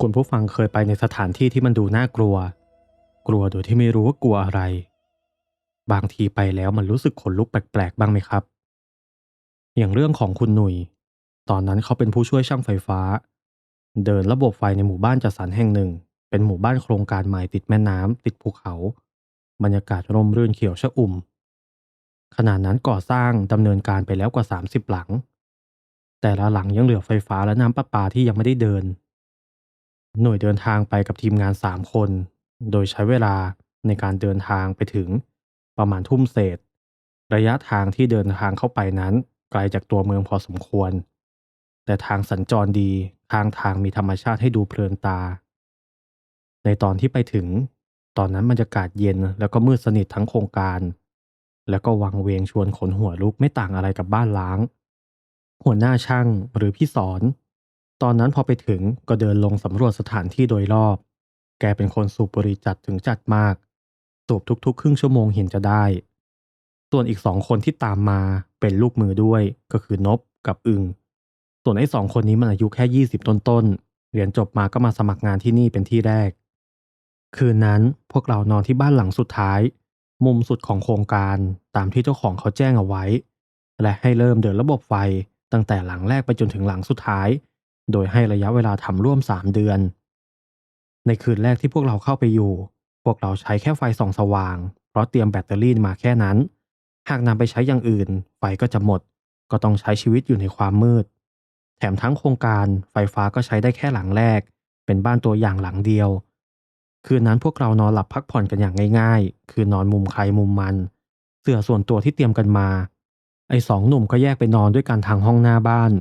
คุณผู้ฟังเคยไปในสถานที่ที่มันดูน่ากลัว กลัวโดยที่ไม่รู้ว่ากลัวอะไร บางทีไปแล้วมันรู้สึกขนลุกแปลกๆ บ้างไหมครับ อย่างเรื่องของคุณหนุ่ย ตอนนั้นเขาเป็นผู้ช่วยช่างไฟฟ้า เดินระบบไฟในหมู่บ้านจัดสรรแห่งหนึ่ง เป็นหมู่บ้านโครงการใหม่ติดแม่น้ำติดภูเขา บรรยากาศร่มรื่นเขียวชอุ่ม ขณะนั้นก่อสร้างดำเนินการไปแล้วกว่า 30 หลัง แต่ละหลังยังเหลือไฟฟ้าและน้ำประปาที่ยังไม่ได้เดิน หน่วยเดินทางไปกับทีมงาน 3 คน โดยใช้เวลาในการเดินทางไปถึงประมาณทุ่มเศษ ระยะทางที่เดินทางเข้าไปนั้น ไกลจากตัวเมืองพอสมควร แต่ทางสัญจรดีทางทางมีธรรมชาติให้ดูเพลินตา ในตอนที่ไปถึง ตอนนั้นบรรยากาศเย็นแล้วก็มืดสนิททั้งโครงการ แล้วก็วังเวงชวนขนหัวลุกไม่ต่างอะไรกับบ้านล้าง หัวหน้าช่างหรือพี่สอน ตอนนั้นพอไปถึงก็เดินลงสำรวจสถานที่โดยรอบ แกเป็นคนสูบบุหรี่จัดถึงจัดมาก สูบทุกๆ ครึ่งชั่วโมงเห็นจะได้ ส่วนอีกสองคนที่ตามมาเป็นลูกมือด้วยก็คือนบกับอึงส่วนไอ้สองคนนี้มันอายุแค่ยี่สิบต้นๆเรียนจบมาก็มาสมัครงานที่นี่เป็นที่แรก คืนนั้นพวกเรานอนที่บ้านหลังสุดท้าย มุมสุดของโครงการตามที่เจ้าของเขาแจ้งเอาไว้ และให้เริ่มเดินระบบไฟตั้งแต่หลังแรกไปจนถึงหลังสุดท้าย โดยให้ระยะเวลาทำร่วม 3 เดือน ในคืนแรกที่พวกเราเข้าไปอยู่ พวกเราใช้แค่ไฟส่องสว่าง เพราะเตรียมแบตเตอรี่มาแค่นั้น หากนำไปใช้อย่างอื่น ไฟก็จะหมด ก็ต้องใช้ชีวิตอยู่ในความมืด แถมทั้งโครงการไฟฟ้าก็ใช้ได้แค่หลังแรก เป็นบ้านตัวอย่างหลังเดียว คืนนั้นพวกเรานอนหลับพักผ่อนกันอย่างง่าย ๆ คือนอนมุมใครมุมมัน เสื่อส่วนตัวที่เตรียมกันมาไอ้สองหนุ่มก็แยกไปนอนด้วยกันทางห้องหน้าบ้าน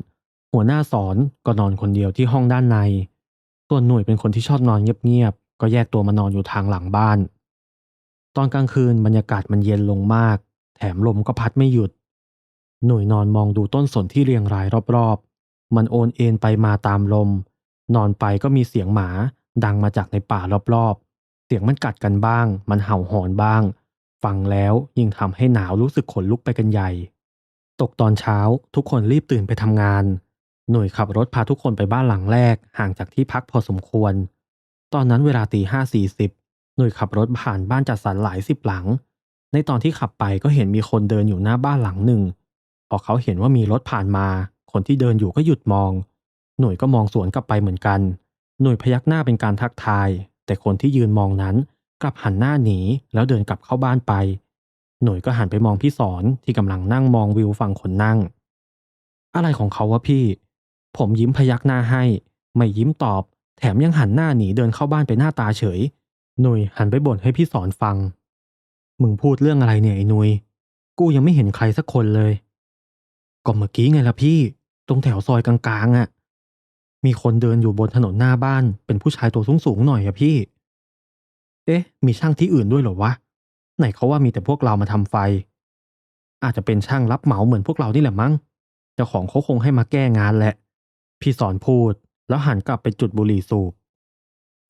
หัวหน้าสอนก็นอนคนเดียวที่ห้องด้านใน ส่วนหน่วยเป็นคนที่ชอบนอนเงียบๆ ก็แยกตัวมานอนอยู่ทางหลังบ้าน ตอนกลางคืนบรรยากาศมันเย็นลงมาก แถมลมก็พัดไม่หยุด หน่วยนอนมองดูต้นสนที่เรียงรายรอบๆ มันโอนเอ็นไปมาตามลม นอนไปก็มีเสียงหมา ดังมาจากในป่ารอบๆ เสียงมันกัดกันบ้าง มันเห่าหอนบ้าง ฟังแล้วยิ่งทำให้หนาวรู้สึกขนลุกไปกันใหญ่ ตกตอนเช้าทุกคนรีบตื่นไปทำงาน หน่วยขับรถพาทุกคนไปบ้านหลังแรก ห่างจากที่พักพอสมควร ตอนนั้นเวลาตีห้าสี่สิบหน่วยขับรถผ่านบ้านจัดสรรหลายสิบหลัง ในตอนที่ขับไปก็เห็นมีคนเดินอยู่หน้าบ้านหลังหนึ่ง พอเขาเห็นว่ามีรถผ่านมา คนที่เดินอยู่ก็หยุดมอง หน่วยก็มองสวนกลับไปเหมือนกัน หน่วยพยักหน้าเป็นการทักทาย แต่คนที่ยืนมองนั้นกลับหันหน้าหนีแล้วเดินกลับเข้าบ้านไป หน่วยก็หันไปมองพี่สอนที่กำลังนั่งมองวิวฝั่งคนนั่ง อะไรของเขาวะพี่ ผมยิ้มพยักหน้าให้ ไม่ยิ้มตอบ แถมยังหันหน้าหนีเดินเข้าบ้านไปหน้าตาเฉย หน่วยหันไปบ่นให้พี่สอนฟัง มึงพูดเรื่องอะไรเนี่ยไอ้หนุย กูยังไม่เห็นใครสักคนเลย ก็เมื่อกี้ไงล่ะพี่ ตรงแถวซอยกลางๆอะ่ะ มีคนเดินอยู่บนถนนหน้าบ้าน เป็นผู้ชายตัวสูงๆหน่อยอะพี่ เอ๊ะ มีช่างที่อื่นด้วยเหรอวะ ไหนเขาว่ามีแต่พวกเรามาทำไฟ อาจจะเป็นช่างรับเหมาเหมือนพวกเรานี่แหละมั้ง เจ้าของเขาคงให้มาแก้งานแหละ พี่สอนพูด แล้วหันกลับไปจุดบุหรี่สูบ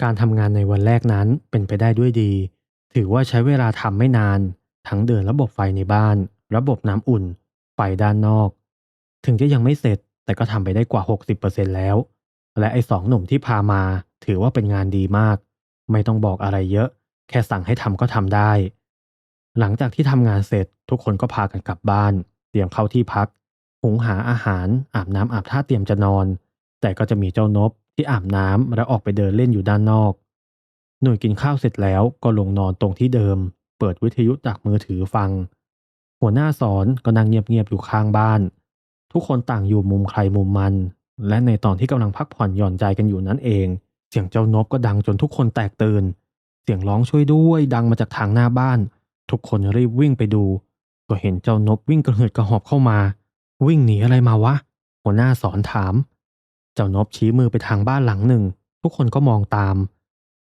การทำงานในวันแรกนั้นเป็นไปได้ด้วยดี ถือว่าใช้เวลาทำไม่นาน ทั้งเดินระบบไฟในบ้าน ระบบน้ำอุ่น ไฟด้านนอก ถึงจะยังไม่เสร็จแต่ก็ทำไปได้กว่า 60%แล้ว และไอ้สองหนุ่มที่พามาถือว่าเป็นงานดีมาก ไม่ต้องบอกอะไรเยอะ แค่สั่งให้ทำก็ทำได้ หลังจากที่ทำงานเสร็จทุกคนก็พากันกลับบ้าน เตรียมเข้าที่พัก หุงหาอาหารอาบน้ำอาบท่าเตรียมจะนอน แต่ก็จะมีเจ้านบที่อาบน้ำและออกไปเดินเล่นอยู่ด้านนอก หน่วยกินข้าวเสร็จแล้วก็ลงนอนตรงที่เดิม เปิดวิทยุจากมือถือฟัง หัวหน้าสอนก็นั่งเงียบๆอยู่ข้างบ้าน ทุกคนต่างอยู่มุมใครมุมมัน และในตอนที่กำลังพักผ่อนหย่อนใจกันอยู่นั่นเอง เสียงเจ้านบก็ดังจนทุกคนแตกตื่น เสียงร้องช่วยด้วยดังมาจากทางหน้าบ้าน ทุกคนรีบวิ่งไปดู ก็เห็นเจ้านบวิ่งกระเหิดกระหอบเข้ามา วิ่งหนีอะไรมาวะ หัวหน้าสอนถาม เจ้านบชี้มือไปทางบ้านหลังหนึ่ง ทุกคนก็มองตาม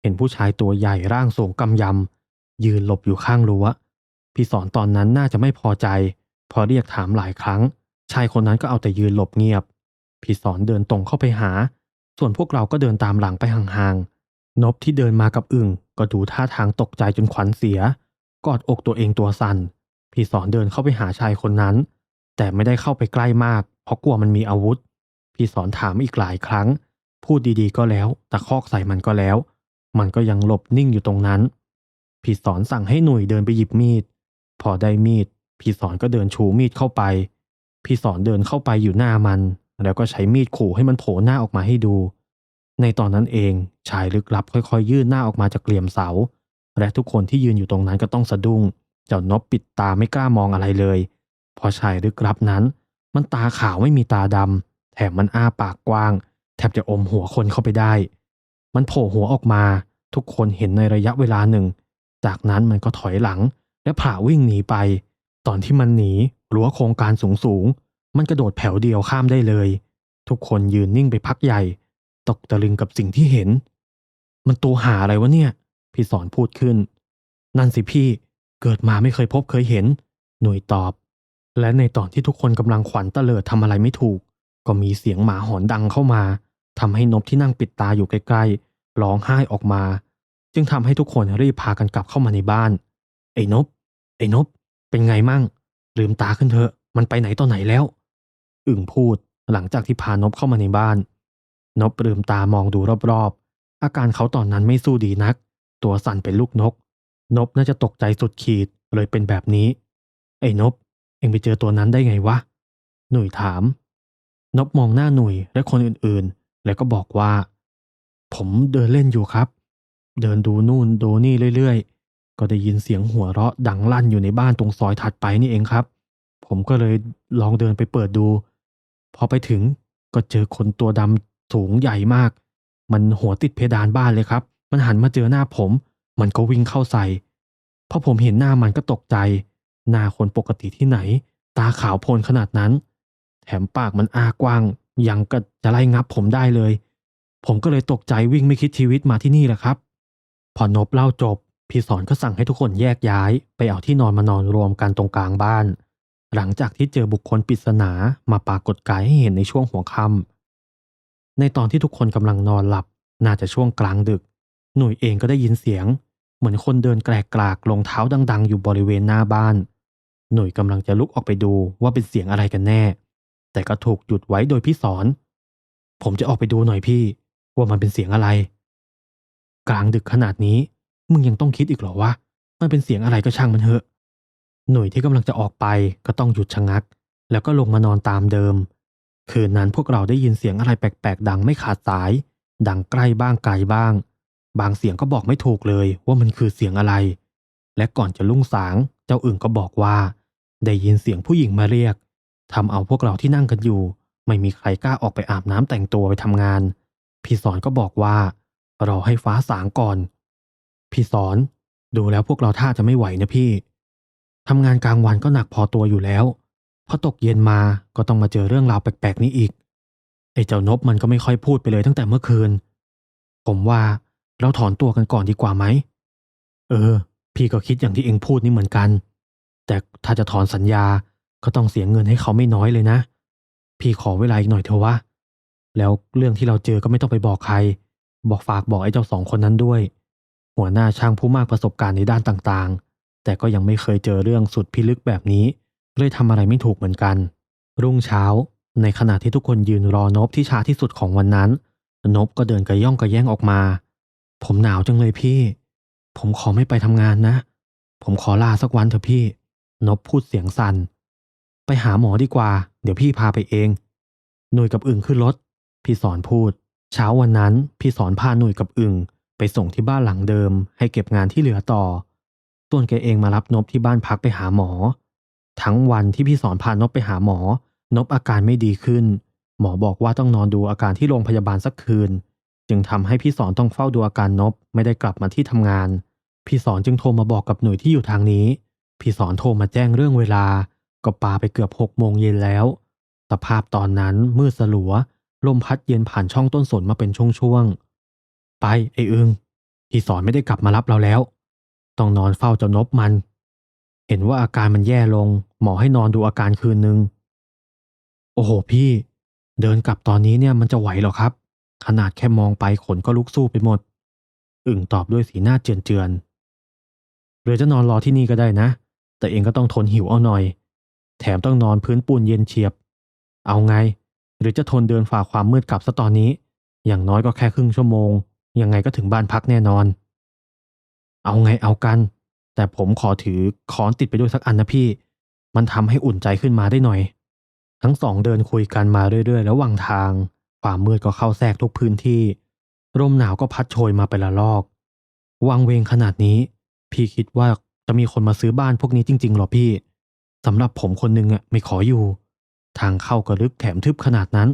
เห็นผู้ชายตัวใหญ่ร่างสูงกำยำ ยืนหลบอยู่ข้างรั้ว พี่สอนตอนนั้นน่าจะไม่พอใจ พอเรียกถามหลายครั้ง ชายคนนั้นก็เอาแต่ยืนหลบเงียบ พี่สอนเดินตรงเข้าไปหา ส่วนพวกเราก็เดินตามหลังไปห่างๆ นบที่เดินมากับอึ่งก็ดูท่าทางตกใจจนขวัญเสีย กอดอกตัวเองตัวสั่น พี่สอนเดินเข้าไปหาชายคนนั้น แต่ไม่ได้เข้าไปใกล้มาก เพราะกลัวมันมีอาวุธ พี่สอนถามอีกหลายครั้ง พูดดีๆก็แล้วตะคอกใส่มันก็แล้ว มันก็ยังหลบนิ่งอยู่ตรงนั้น พี่สอนสั่งให้หนุ่ยเดินไปหยิบมีด พอได้มีด พี่สอนก็เดินชูมีดเข้าไป พี่สอนเดินเข้าไปอยู่หน้ามัน แล้วก็ใช้มีดขู่ให้มันโผล่หน้าออกมาให้ดู ในตอนนั้นเองชายลึกลับค่อยๆ ยื่นหน้าออกมาจากเหลี่ยมเสา และทุกคนที่ยืนอยู่ตรงนั้นก็ต้องสะดุ้ง เจ้านบปิดตาไม่กล้ามองอะไรเลย พอชายลึกลับนั้น มันตาขาวไม่มีตาดำแถมมันอ้าปากกว้าง แทบจะอมหัวคนเข้าไปได้ มันโผล่หัวออกมา ทุกคนเห็นในระยะเวลาหนึ่ง จากนั้นมันก็ถอยหลังและผ่าวิ่งหนีไป ตอนที่มันหนีรั้วโครงการสูงสูงๆมันกระโดดแผ่วเดียวข้ามได้เลย ทุกคนยืนนิ่งไปพักใหญ่ ตกตะลึงกับสิ่งที่เห็น มันตัวหาอะไรวะเนี่ย พี่สอนพูดขึ้น นั่นสิพี่ เกิดมาไม่เคยพบเคยเห็น หน่วยตอบ และในตอนที่ทุกคนกำลังขวัญตะเลิดทำอะไรไม่ถูก ก็มีเสียงหมาหอนดังเข้ามาทำให้นบที่นั่งปิดตาอยู่ใกล้ๆร้องไห้ออกมา จึงทำให้ทุกคนรีบพากันกลับเข้ามาในบ้าน ไอ้นบ ไอ้นบ เป็นไงมั่ง ลืมตาขึ้นเถอะ มันไปไหนต่อไหนแล้ว อึ่งพูดหลังจากที่พานบเข้ามาในบ้าน นบลืมตามองดูรอบๆ อาการเขาตอนนั้นไม่สู้ดีนัก ตัวสั่นเป็นลูกนก นบน่าจะตกใจสุดขีดเลยเป็นแบบนี้ ไอ้นบ องไปเจอตัวนั้นได้ไงวะ หนุ่ยถาม นบมองหน้าหนุ่ยและคนอื่นๆ แล้วก็บอกว่า ผมเดินเล่นอยู่ครับ เดินดูนู่นดูนี่เรื่อยๆ ก็ได้ยินเสียงหัวเราะดังลั่นอยู่ในบ้านตรงซอยถัดไปนี่เองครับ ผมก็เลยลองเดินไปเปิดดู พอไปถึงก็เจอคนตัวดำสูงใหญ่มาก มันหัวติดเพดานบ้านเลยครับ มันหันมาเจอหน้าผม มันก็วิ่งเข้าใส่พอผมเห็นหน้ามันก็ตกใจ หน้าคนปกติที่ไหน ตาขาวโพลนขนาดนั้น แถมปากมันอากว้าง ยังก็จะไล่งับผมได้เลย ผมก็เลยตกใจวิ่งไม่คิดชีวิตมาที่นี่แหละครับ พอนบเล่าจบ พี่สอนก็สั่งให้ทุกคนแยกย้าย ไปเอาที่นอนมานอนรวมกันตรงกลางบ้าน หลังจากที่เจอบุคคลปริศนามาปรากฏกายให้เห็นในช่วงหัวค่ำในตอนที่ทุกคนกำลังนอนหลับ น่าจะช่วงกลางดึก หนุ่ยเองก็ได้ยินเสียง เหมือนคนเดินแกลกกลากลงเท้าดัง ๆ อยู่บริเวณหน้าบ้าน หนุ่ยกำลังจะลุกออกไปดูว่าเป็นเสียงอะไรกันแน่ แต่ก็ถูกหยุดไว้โดยพี่สอน ผมจะออกไปดูหน่อยพี่ ว่ามันเป็นเสียงอะไร กลางดึกขนาดนี้ มึงยังต้องคิดอีกเหรอวะมันเป็นเสียงอะไรก็ช่างมันเถอะ หน่วยที่กำลังจะออกไปก็ต้องหยุดชะงัก แล้วก็ลงมานอนตามเดิม คืนนั้นพวกเราได้ยินเสียงอะไรแปลกๆ ดังไม่ขาดสาย ดังใกล้บ้างไกลบ้าง บางเสียงก็บอกไม่ถูกเลยว่ามันคือเสียงอะไร และก่อนจะลุ่งสาง เจ้าอึ่งก็บอกว่า ได้ยินเสียงผู้หญิงมาเรียกทำเอาพวกเราที่นั่งกันอยู่ ไม่มีใครกล้าออกไปอาบน้ำแต่งตัวไปทำงาน พี่สอนก็บอกว่ารอให้ฟ้าสางก่อน พี่สอนดูแล้วพวกเราท่าจะไม่ไหวนะพี่ทำงานกลางวันก็หนักพอตัวอยู่แล้วพอตกเย็นมาก็ต้องมาเจอเรื่องราวแปลกๆนี้อีกไอ้เจ้านบมันก็ไม่ค่อยพูดไปเลยตั้งแต่เมื่อคืน ผมว่าเราถอนตัวกันก่อนดีกว่าไหม เออ พี่ก็คิดอย่างที่เองพูดนี่เหมือนกัน แต่ถ้าจะถอนสัญญาก็ต้องเสียเงินให้เขาไม่น้อยเลยนะ พี่ขอเวลาอีกหน่อยเถอะวะแล้วเรื่องที่เราเจอก็ไม่ต้องไปบอกใคร บอกฝากบอกไอ้เจ้าสองคนนั้นด้วย หัวหน้าช่างผู้มากประสบการณ์ในด้านต่างๆ แต่ก็ยังไม่เคยเจอเรื่องสุดพิลึกแบบนี้ เลยทำอะไรไม่ถูกเหมือนกัน รุ่งเช้า ในขณะที่ทุกคนยืนรอนบที่ช้าที่สุดของวันนั้น นบก็เดินกระย่องกระแย่งออกมา ผมหนาวจังเลยพี่ ผมขอไม่ไปทำงานนะ ผมขอลาสักวันเถอะพี่ นบพูดเสียงสัน่น ไปหาหมอดีกว่า เดี๋ยวพี่พาไปเอง หนุ่ยกับอึ่งขึ้นรถ พี่สอนพูด เช้าวันนั้น พี่สอนพาหนุ่ยกับอึ่งไปส่งที่บ้านหลังเดิม ให้เก็บงานที่เหลือต่อ ส่วนแกเองมารับนบที่บ้านพักไปหาหมอ ทั้งวันที่พี่สอนพานบไปหาหมอ นบอาการไม่ดีขึ้น หมอบอกว่าต้องนอนดูอาการที่โรงพยาบาลสักคืน จึงทำให้พี่สอนต้องเฝ้าดูอาการนบไม่ได้กลับมาที่ทำงาน พี่สอนจึงโทรมาบอกกับหน่วยที่อยู่ทางนี้ พี่สอนโทรมาแจ้งเรื่องเวลา ก็ปาไปเกือบหกโมงเย็นแล้ว สภาพตอนนั้นมืดสลัว ลมพัดเย็นผ่านช่องต้นสนมาเป็นช่วงๆ ไปไอ้อึงพี่สอนไม่ได้กลับมารับเราแล้ว ต้องนอนเฝ้าเจ้านบมัน เห็นว่าอาการมันแย่ลง หมอให้นอนดูอาการคืนนึง โอ้โหพี่ เดินกลับตอนนี้เนี่ยมันจะไหวหรอครับ ขนาดแค่มองไปขนก็ลุกสู้ไปหมด อึ่งตอบด้วยสีหน้าเจือนๆหรือจะนอนรอที่นี่ก็ได้นะ แต่เองก็ต้องทนหิวเอาหน่อย แถมต้องนอนพื้นปูนเย็นเฉียบ เอาไง หรือจะทนเดินฝ่าความมืดกลับซะตอนนี้ อย่างน้อยก็แค่ครึ่งชั่วโมง ยังไงก็ถึงบ้านพักแน่นอน เอาไงเอากัน แต่ผมขอถือค้อนติดไปด้วยสักอันนะพี่ มันทำให้อุ่นใจขึ้นมาได้หน่อย ทั้งสองเดินคุยกันมาเรื่อยๆแล้ววางทาง ความมืดก็เข้าแทรกทุกพื้นที่ร่มหนาวก็พัดโชยมาเป็นละลอก วังเวงขนาดนี้ พี่คิดว่า จะมีคนมาซื้อบ้านพวกนี้จริงๆหรอพี่สำหรับผมคนหนึ่งอะไม่ขออยู่ ทางเข้าก็ลึกแถมทึบขนาดนั้น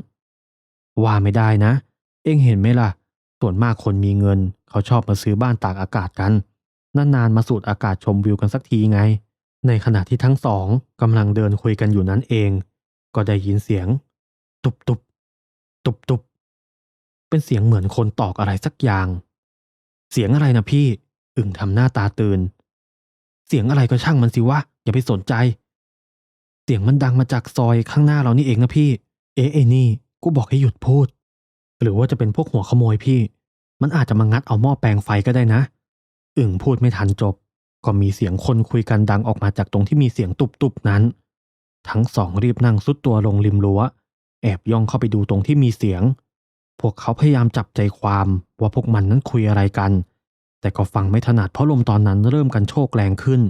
ว่าไม่ได้นะ เอ็งเห็นไหมล่ะ ส่วนมากคนมีเงิน เขาชอบมาซื้อบ้านตากอากาศกันนานๆมาสูดอากาศชมวิวกันสักทีไง ในขณะที่ทั้งสองกำลังเดินคุยกันอยู่นั้นเอง ก็ได้ยินเสียง ตุบตุบตุบตุบเป็นเสียงเหมือนคนตอกอะไรสักอย่าง เสียงอะไรนะพี่ อึ่งทำหน้าตาตื่น เสียงอะไรก็ช่างมันสิวะ อย่าไปสนใจ เสียงมันดังมาจากซอยข้างหน้าเรานี่เองนะพี่ เอ๊ะไอ้นี่ กูบอกให้หยุดพูด หรือว่าจะเป็นพวกหัวขโมยพี่ มันอาจจะมางัดเอาหม้อแปลงไฟก็ได้นะ อึ่งพูดไม่ทันจบ ก็มีเสียงคนคุยกันดังออกมาจากตรงที่มีเสียงตุบๆนั้น ทั้งสองรีบนั่งซุดตัวลงริมรั้ว แอบย่องเข้าไปดูตรงที่มีเสียง พวกเขาพยายามจับใจความว่าพวกมันนั้นคุยอะไรกัน แต่ก็ฟังไม่ถนัดเพราะลมตอนนั้นเริ่มกันโชกแรงขึ้น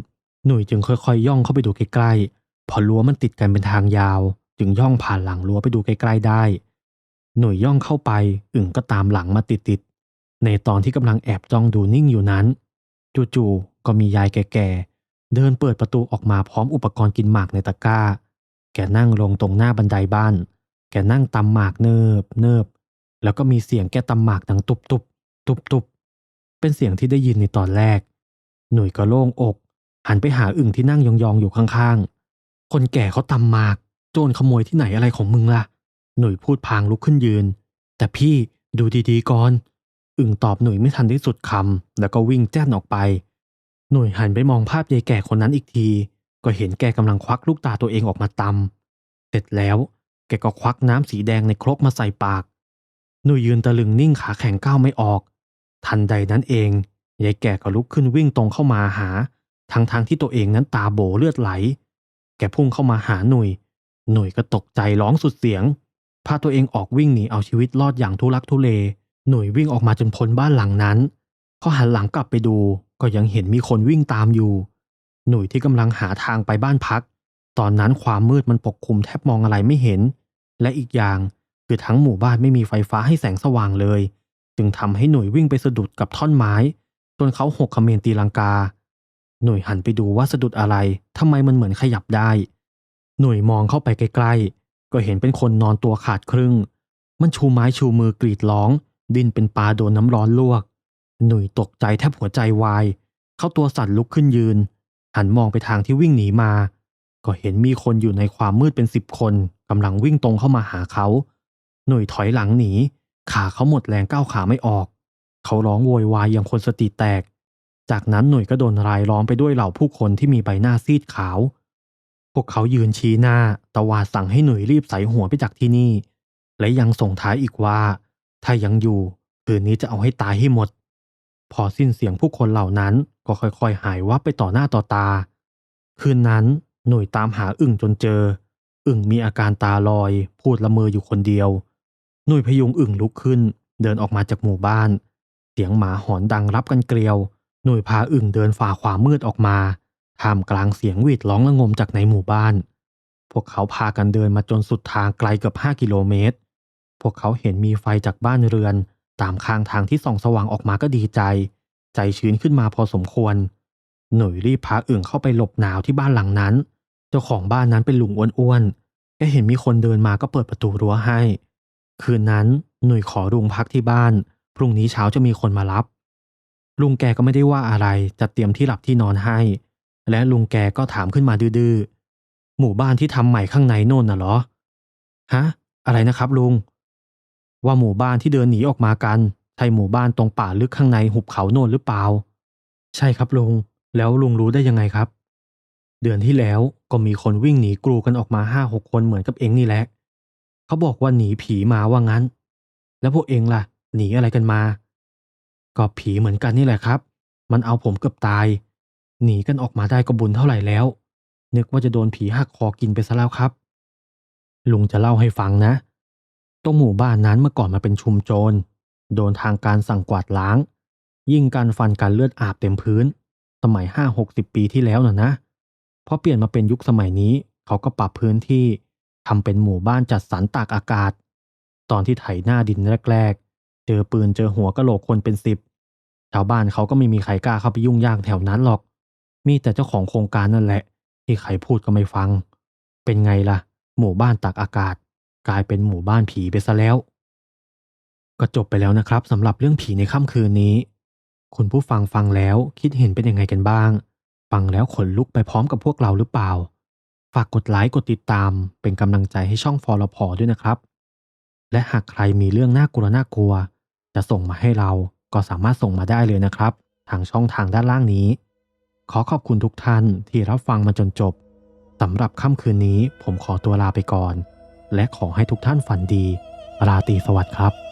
หนุ่ยจึงค่อยๆย่องเข้าไปดูใกล้ๆ พอรั้วมันติดกันเป็นทางยาว จึงย่องผ่านหลังรั้วไปดูใกล้ๆได้ หนุ่ยย่องเข้าไปอึ่งก็ตามหลังมาติดๆ ในตอนที่กำลังแอบจ้องดูนิ่งอยู่นั้น จู่ๆ ก็มียายแก่ๆ เดินเปิดประตูออกมาพร้อมอุปกรณ์กินหมากในตะกร้า แกนั่งลงตรงหน้าบันไดบ้าน แกนั่งตำหมากเนิบเนิบ แล้วก็มีเสียงแกตำหมากดังตุบตุบตุบตุบ เป็นเสียงที่ได้ยินในตอนแรก หนุ่ยก็โล่งอก หันไปหาอึ่งที่นั่งยองๆอยู่ข้างๆ คนแก่เขาตำมาก โจรขโมยที่ไหนอะไรของมึงล่ะ หนุ่ยพูดพางลุกขึ้นยืน แต่พี่ดูดีๆก่อน อึ่งตอบหนุ่ยไม่ทันได้สุดคำแล้วก็วิ่งแจ้นออกไป หนุ่ยหันไปมองภาพยายแก่คนนั้นอีกที ก็เห็นแกกำลังควักลูกตาตัวเองออกมาตำเสร็จแล้วแกก็ควักน้ำสีแดงในครกมาใส่ปาก หนุ่ยยืนตะลึงนิ่งขาแข็งก้าวไม่ออก ทันใดนั้นเองยายแก่ก็ลุกขึ้นวิ่งตรงเข้ามาหาทั้งทางๆที่ตัวเองนั้นตาโบเลือดไหล แกพุ่งเข้ามาหาหนุ่ย หนุ่ยก็ตกใจร้องสุดเสียง พาตัวเองออกวิ่งหนีเอาชีวิตรอดอย่างทุลักทุเล หนุ่ยวิ่งออกมาจนพ้นบ้านหลังนั้น พอหันหลังกลับไปดูก็ยังเห็นมีคนวิ่งตามอยู่ หนุ่ยที่กำลังหาทางไปบ้านพัก ตอนนั้นความมืดมันปกคลุมแทบมองอะไรไม่เห็น และอีกอย่างคือทั้งหมู่บ้านไม่มีไฟฟ้าให้แสงสว่างเลย จึงทำให้หนุ่ยวิ่งไปสะดุดกับท่อนไม้ จนเขาหกเขมรตีลังกา หนุ่ยหันไปดูว่าสะดุดอะไรทำไมมันเหมือนขยับได้ หนุ่ยมองเข้าไปใกล้ๆ ก็เห็นเป็นคนนอนตัวขาดครึ่ง มันชูไม้ชูมือกรีดร้อง ดินเป็นปลาโดนน้ำร้อนลวก หนุ่ยตกใจแทบหัวใจวาย เขาตัวสั่นลุกขึ้นยืน หันมองไปทางที่วิ่งหนีมา ก็เห็นมีคนอยู่ในความมืดเป็นสิบคนกำลังวิ่งตรงเข้ามาหาเขา หนุ่ยถอยหลังหนี ขาเขาหมดแรงก้าวขาไม่ออก เขาร้องโวยวายอย่างคนสติแตก จากนั้นหนุ่ยก็โดนรายล้อมไปด้วยเหล่าผู้คนที่มีใบหน้าซีดขาว พวกเขายืนชี้หน้าตะวาดสั่งให้หนุ่ยรีบใส่หัวไปจากที่นี่ และยังส่งท้ายอีกว่า ถ้ายังอยู่คืนนี้จะเอาให้ตายให้หมด พอสิ้นเสียงผู้คนเหล่านั้นก็ค่อยๆ หายวับไปต่อหน้าต่อตา คืนนั้นหนุ่ยตามหาอึ่งจนเจอ อึ่งมีอาการตาลอย พูดละเมออยู่คนเดียว หนุ่ยพยุงอึ่งลุกขึ้น เดินออกมาจากหมู่บ้าน เสียงหมาหอนดังรับกันเกลียว หนุ่ยพาอึ่งเดินฝ่าความมืดออกมาท่ามกลางเสียงหวีดร้องระงมจากในหมู่บ้าน พวกเขาพากันเดินมาจนสุดทางไกลเกือบห้ากิโลเมตร พวกเขาเห็นมีไฟจากบ้านเรือน ตามข้างทางที่ส่องสว่างออกมาก็ดีใจ ใจชื้นขึ้นมาพอสมควร หนุ่ยรีบพาอึ่งเข้าไปหลบหนาวที่บ้านหลังนั้น เจ้าของบ้านนั้นเป็นลุงอ้วนๆแกเห็นมีคนเดินมาก็เปิดประตูรั้วให้ คืนนั้นหนุ่ยขอลุงพักที่บ้าน พรุ่งนี้เช้าจะมีคนมารับ ลุงแกก็ไม่ได้ว่าอะไรจะเตรียมที่หลับที่นอนให้ และลุงแกก็ถามขึ้นมาดื้อๆหมู่บ้านที่ทำใหม่ข้างในโน่นน่ะเหรอฮะอะไรนะครับลุง ว่าหมู่บ้านที่เดินหนีออกมากันใช่หมู่บ้านตรงป่าลึกข้างในหุบเขาโน่นหรือเปล่า ใช่ครับลุงแล้วลุงรู้ได้ยังไงครับ เดือนที่แล้วก็มีคนวิ่งหนีกรูกันออกมาห้าหกคนเหมือนกับเองนี่แหละ เขาบอกว่าหนีผีมาว่างั้น แล้วพวกเองล่ะ หนีอะไรกันมา ก็ผีเหมือนกันนี่แหละครับ มันเอาผมเกือบตาย หนีกันออกมาได้ก็บุญเท่าไหร่แล้ว นึกว่าจะโดนผีหักคอกินไปซะแล้วครับ ลุงจะเล่าให้ฟังนะ ตรงหมู่บ้านนั้นเมื่อก่อนมาเป็นชุมโจร โดนทางการสั่งกวาดล้าง ยิ่งกันฟันกันเลือดอาบเต็มพื้น สมัยห้าหกสิบปีที่แล้วน่ะนะพอเปลี่ยนมาเป็นยุคสมัยนี้ เขาก็ปรับพื้นที่ ทำเป็นหมู่บ้านจัดสรรตากอากาศ ตอนที่ไถหน้าดินแรก ๆ เจอปืนเจอหัวกะโหลกคนเป็นสิบชาวบ้านเขาก็ไม่มีใครกล้าเข้าไปยุ่งยางแถวนั้นหรอก มีแต่เจ้าของโครงการนั่นแหละ ที่ใครพูดก็ไม่ฟัง เป็นไงล่ะ หมู่บ้านตากอากาศ กลายเป็นหมู่บ้านผีไปซะแล้ว ก็จบไปแล้วนะครับสำหรับเรื่องผีในค่ำคืนนี้ คุณผู้ฟังฟังแล้วคิดเห็นเป็นยังไงกันบ้าง ฟังแล้วขนลุกไปพร้อมกับพวกเราหรือเปล่า ฝากกดไลค์กดติดตามเป็นกำลังใจให้ช่องฟอลพอด้วยนะครับ และหากใครมีเรื่องน่ากลัวน่ากลัว จะส่งมาให้เราก็สามารถส่งมาได้เลยนะครับ ทางช่องทางด้านล่างนี้ ขอขอบคุณทุกท่านที่รับฟังมาจนจบสำหรับค่ำคืนนี้ผมขอตัวลาไปก่อน และขอให้ทุกท่านฝันดี ราตรีสวัสดิ์ครับ